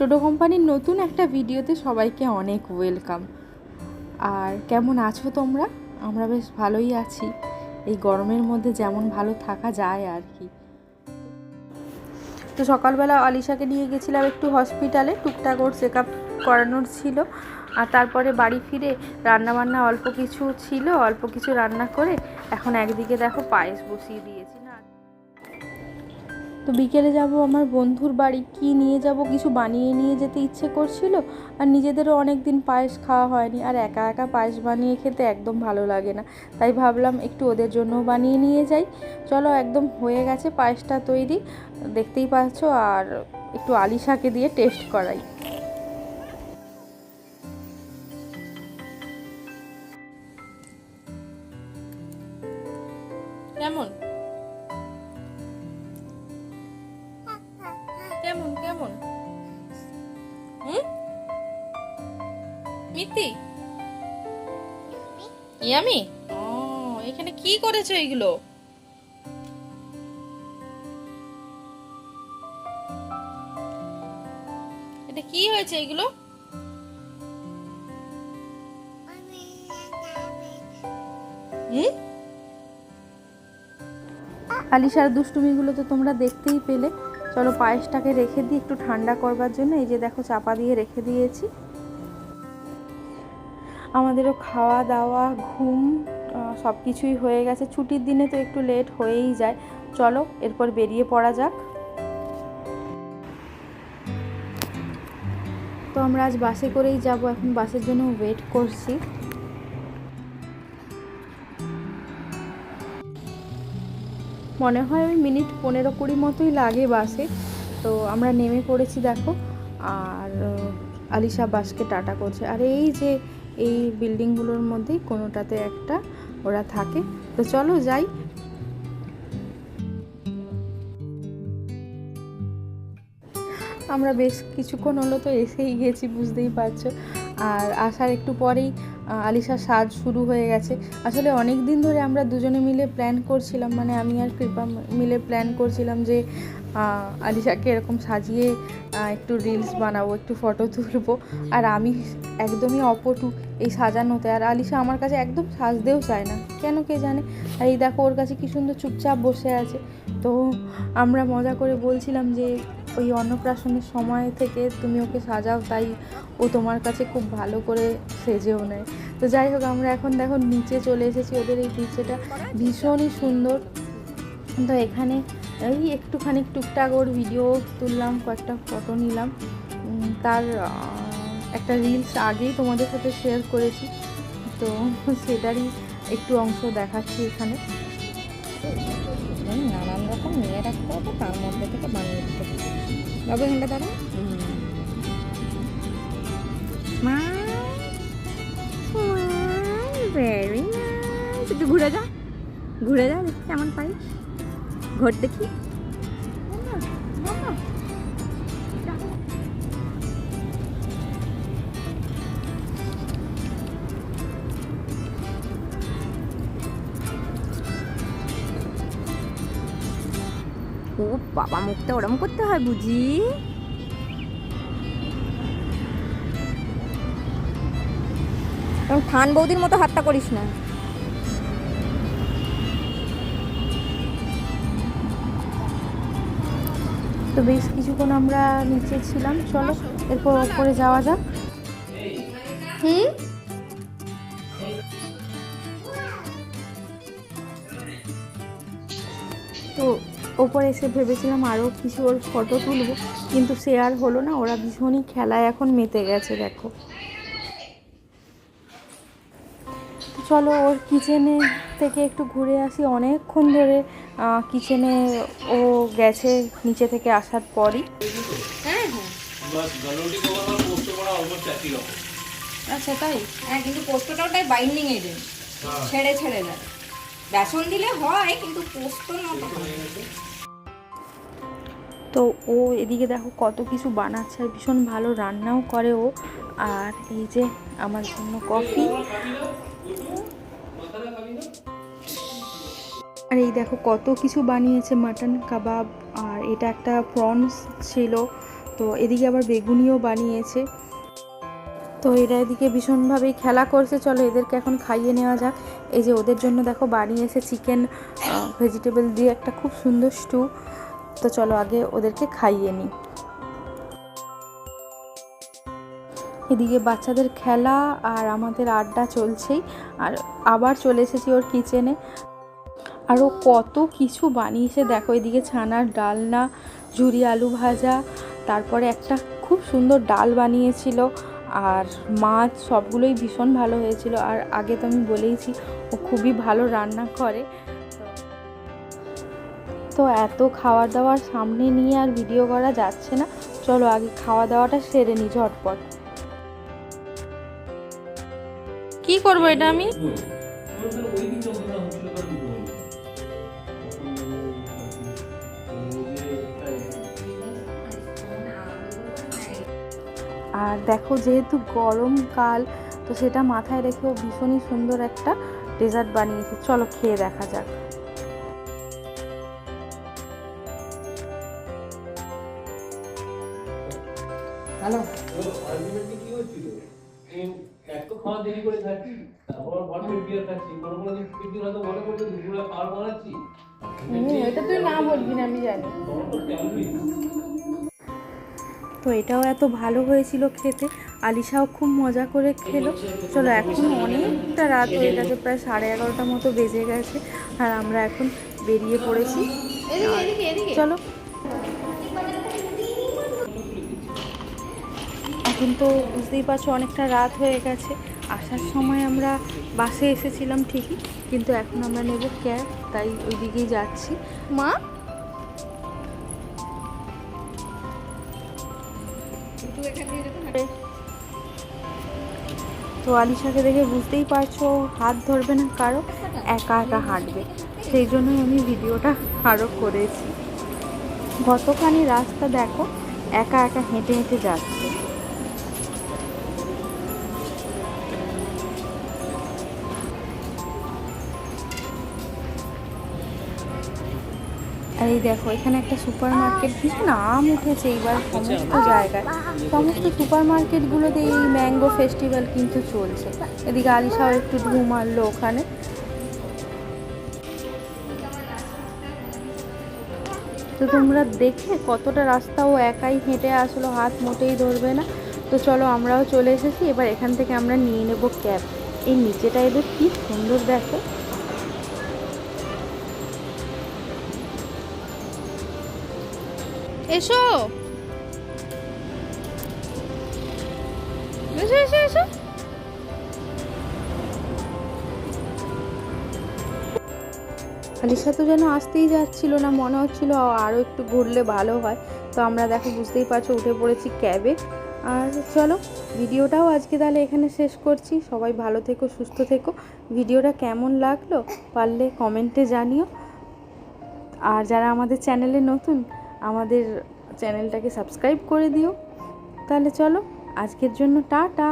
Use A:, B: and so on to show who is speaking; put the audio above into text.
A: টোটো কোম্পানির নতুন একটা ভিডিওতে সবাইকে অনেক ওয়েলকাম। আর কেমন আছো তোমরা? আমরা বেশ ভালোই আছি। এই গরমের মধ্যে যেমন ভালো থাকা যায় আর কি। তো সকালবেলা আলিশাকে নিয়ে গেছিলাম একটু হসপিটালে, টুকটাক ওর চেক আপ করানোর ছিল। আর তারপরে বাড়ি ফিরে রান্নাবান্না অল্প কিছু ছিল, অল্প কিছু রান্না করে এখন একদিকে দেখো পায়েস বসিয়ে দিয়েছি। না তো বিকেলে যাব, আমার বন্ধুর বাড়ি কি নিয়ে যাব, কিছু বানিয়ে নিয়ে যেতে ইচ্ছে করছিল আর নিজেদেরও অনেক দিন পায়েস খাওয়া হয়নি। আর একা একা পায়েস বানিয়ে খেতে একদম ভালো লাগে না। তাই ভাবলাম একটু ওদের জন্য বানিয়ে নিয়ে যাই। চলো, একদম হয়ে গেছে পায়েসটা তৈরি। দেখতেই পাচ্ছ, আর একটু আলিশাকে দিয়ে টেস্ট করাই। কেমন? হুম? মিতি ইয়ামি? এখানে কি করেছ এগুলো? এটা কি হয়েছে এগুলো? আলিশার দুষ্টুমিগুলো তো তোমরা দেখতেই পেলে। চলো পায়েসটাকে রেখে দিই, একটু ঠান্ডা করবার জন্য। এই যে দেখো চাপা দিয়ে রেখে দিয়েছি। আমাদেরও খাওয়া দাওয়া, ঘুম সব কিছুই হয়ে গেছে। ছুটির দিনে তো একটু লেট হয়েই যায়। চলো, এরপর বেরিয়ে পড়া যাক। তো আমরা আজ বাসে করেই যাব। এখন বাসের জন্য ওয়েট করছি। মনে হয় ওই মিনিট পনেরো কুড়ি মতোই লাগে বাসে। তো আমরা নেমে পড়েছি দেখো, আর আলিশা বাসকে টাটা করছে। আর এই যে, এই বিল্ডিংগুলোর মধ্যেই কোনোটাতে একটা ওরা থাকে। তো চলো যাই। আমরা বেশ কিছুক্ষণ হলো তো এসেই গেছি, বুঝতেই পারছ। আর আসার একটু পরেই আলিশার সাজ শুরু হয়ে গেছে। আসলে অনেক দিন ধরে আমরা দুজনে মিলে প্ল্যান করছিলাম মানে আমি আর কৃপা মিলে প্ল্যান করছিলাম যে আলিশাকে এরকম সাজিয়ে একটু রিলস বানাবো, একটু ফটো তুলবো। আর আমি একদমই অপটু এই সাজানোতে। আর আলিশা আমার কাছে একদম সাজতেও চায় না। কেন কে জানে? আর এই দেখো ওর কাছে কি সুন্দর চুপচাপ বসে আছে। তো আমরা মজা করে বলছিলাম যে ওই অন্নপ্রাশনের সময় থেকে তুমি ওকে সাজাও, তাই ও তোমার কাছে খুব ভালো করে সেজেও নেয়। তো যাই হোক, আমরা এখন দেখো নিচে চলে এসেছি ওদের এই নিচেটা ভীষণই সুন্দর। তো এখানে এই একটুখানি টুকটাক ওর ভিডিও তুললাম, কয়েকটা ফটো নিলাম। তার একটা রিলস আগেই তোমাদের সাথে শেয়ার করেছি। তো সেটারই একটু অংশ দেখাচ্ছি এখানে।
B: হবে তার মধ্যে থেকে বানিয়ে দিতে বাবু, এখানটা দাঁড়া একটু ঘুরে যা ঘুরে যা, দেখি কেমন পারিস। ঘর দেখি। বাবা মুখটা ওরম করতে হয় বুঝি? ফান বৌদির মতো হাতটা করিস না।
A: তো বেশ কিছুক্ষণ আমরা নিচে ছিলাম চলো এরপর ওপরে যাওয়া যাক। হুম তো ওপরে এসে ভেবেছিলাম আরও কিছু ওর ফটো তুলবো কিন্তু সে আর হলো না ওরা ভীষণই খেলায় এখন মেতে গেছে দেখো। চলো ওর কিচেনে থেকে একটু ঘুরে আসি। অনেকক্ষণ ধরে কিচেনে ও গেছে নিচে থেকে আসার পরই।
C: একই রকম।
A: আচ্ছা তাই?
B: হ্যাঁ কিন্তু পোস্তটা ওটাই বাইন্ডিং এ দেন ছেড়ে ছেড়ে দেয় বেসন দিলে হয় কিন্তু পোস্ত না তো
A: ও এদিকে দেখো কত কিছু বানাচ্ছে আর ভীষণ ভালো রান্নাও করে ও। আর এই যে আমার জন্য কফি। আর এই দেখো কত কিছু বানিয়েছে, মাটন, কাবাব, আর এটা একটা প্রনস ছিল। তো এদিকে আবার বেগুনিও বানিয়েছে। তো এরা এদিকে ভীষণভাবেই খেলা করছে। চলো এদেরকে এখন খাইয়ে নেওয়া যাক। এই যে ওদের জন্য দেখো বানিয়েছে চিকেন ভেজিটেবল দিয়ে একটা খুব সুন্দর স্টু তো চলো আগে ওদেরকে খাইয়ে নিই এদিকে বাচ্চাদের খেলা আর আমাদের আড্ডা চলছেই, আর আবার চলে এসেছি ওর কিচেনে। আর ও কত কিছু বানিয়েছে, দেখো এদিকে ছানার ডালনা, ঝুরি আলু ভাজা, তারপরে একটা খুব সুন্দর ডাল বানিয়েছিল, আর মাছ সবগুলোই ভীষণ ভালো হয়েছিল। আর আগে তো আমি বলেইছি, ও খুবই ভালো রান্না করে। তো এত খাওয়া দাওয়ার সামনে নিয়ে আর ভিডিও করা যাচ্ছে না। চলো আগে খাওয়া দাওয়াটা সেরে নিই ঝটপট। কি করব এটা আমি? আর দেখো যেহেতু গরমকাল তো সেটা মাথায় রেখেও ভীষণই সুন্দর একটা ডেজার্ট বানিয়েছে। চলো খেয়ে দেখা যাক।
C: Ultimately কি হচ্ছিল? এই এক তো খাওয়া দেরি করে খাচ্ছি, তারপর ভর পেট খাচ্ছি। কোনো কোনো দিন পেট হয়তো মনে করছে দুপুরে খাবার বানাচ্ছি।
A: এটা তুই না বলবি না আমি জানি
C: তখন তো তেমনই।
A: তো এটাও এত ভালো হয়েছিল খেতে আলিশাও খুব মজা করে খেলো চলো এখন অনেকটা রাত হয়ে গেছে প্রায় সাড়ে এগারোটার মতো বেজে গেছে আর আমরা এখন বেরিয়ে পড়েছি চলো এখন তো বুঝতেই পারছ, অনেকটা রাত হয়ে গেছে। আসার সময় আমরা বাসে এসেছিলাম ঠিকই, কিন্তু এখন আমরা নেব ক্যাব, তাই ওই দিকেই যাচ্ছি। মা? তো আলিশাকে দেখে বুঝতেই পারছ, হাত ধরবে না কারও, একা একা হাঁটবে। সেই জন্যই আমি ভিডিওটা আরও করেছি। কতখানি রাস্তা দেখো, একা একা হেঁটে হেঁটে যাচ্ছে। আর এই দেখো, এখানে একটা সুপার মার্কেট ভীষণ আম উঠেছে এইবার সমস্ত জায়গায়। সমস্ত সুপার মার্কেটগুলোতে এই ম্যাঙ্গো ফেস্টিভ্যাল কিন্তু চলছে। এদিকে আলিশাও একটু ঢু মারলো ওখানে। তো তোমরা দেখে কতটা রাস্তা ও একাই হেঁটে আসলো, হাত মোটেই ধরবে না। তো চলো আমরাও চলে এসেছি, এবার এখান থেকে আমরা নিয়ে নেব ক্যাব। এই নিচেটা এদের কি সুন্দর দেখো। এসো। এসো এসো এসো। আলিশা তো যেন আসতেই যাচ্ছিল না, মনে হচ্ছিল আরও একটু ঘুরলে ভালো হয়। তো আমরা দেখো, বুঝতেই পারছ, উঠে পড়েছি ক্যাবে। আর চলো, ভিডিওটাও আজকে তাহলে এখানে শেষ করছি। সবাই ভালো থেকো, সুস্থ থেকো। ভিডিওটা কেমন লাগল পারলে কমেন্টে জানিও। আর যারা আমাদের চ্যানেলে নতুন আমাদের চ্যানেলটাকে সাবস্ক্রাইব করে দিও। তাহলে চলো আজকের জন্য টাটা।